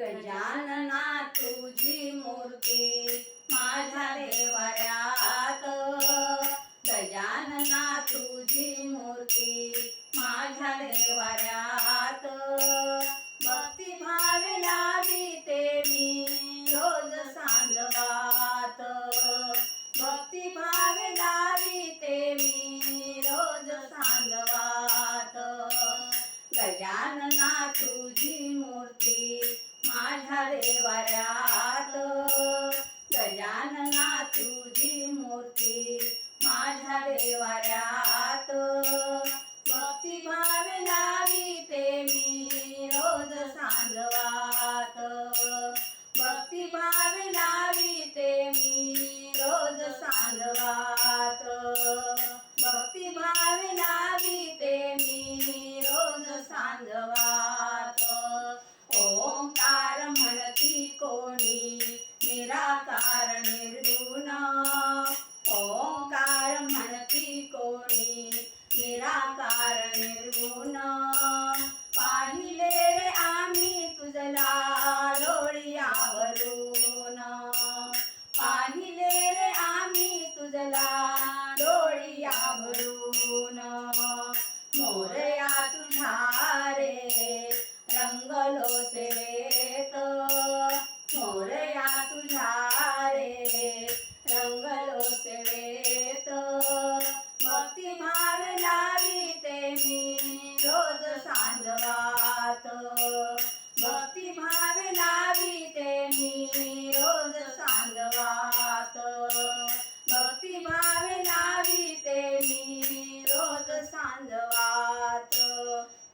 गजानना तुझी मूर्ती माझ्या देवऱ्यात गजानना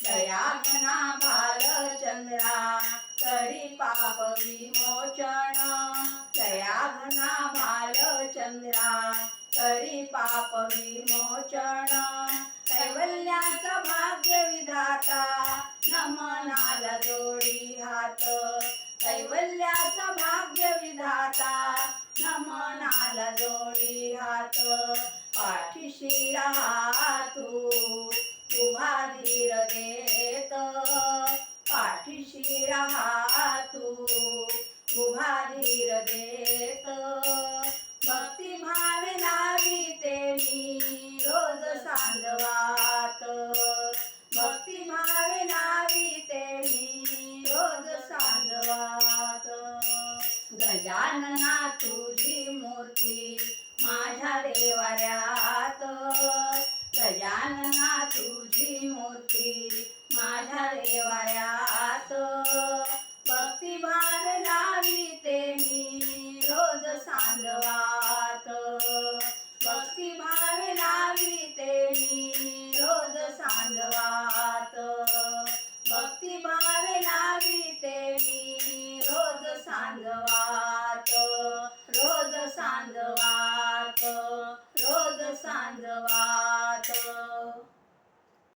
दयाघना भालचंद्रा करी पाप विमोचन. दयाघना भालचंद्रा करी पाप विमोचन. कैवल्याचा भाग्य विधाता नमनाला जोडी हात. कैवल्याचा भाग्य विधाता नमनाला जोडी हात. पाठीशी राहा तू उभा धीर देत पाठीशी राहा तू उभा धीर देत भक्ती भावे लाविते मी रोज सांगवात. भक्ती भावे लाविते मी रोज सांगवात. गजानना तुझी मूर्ती माझ्या देवाऱ्यात. सांजवात रोज सांजवात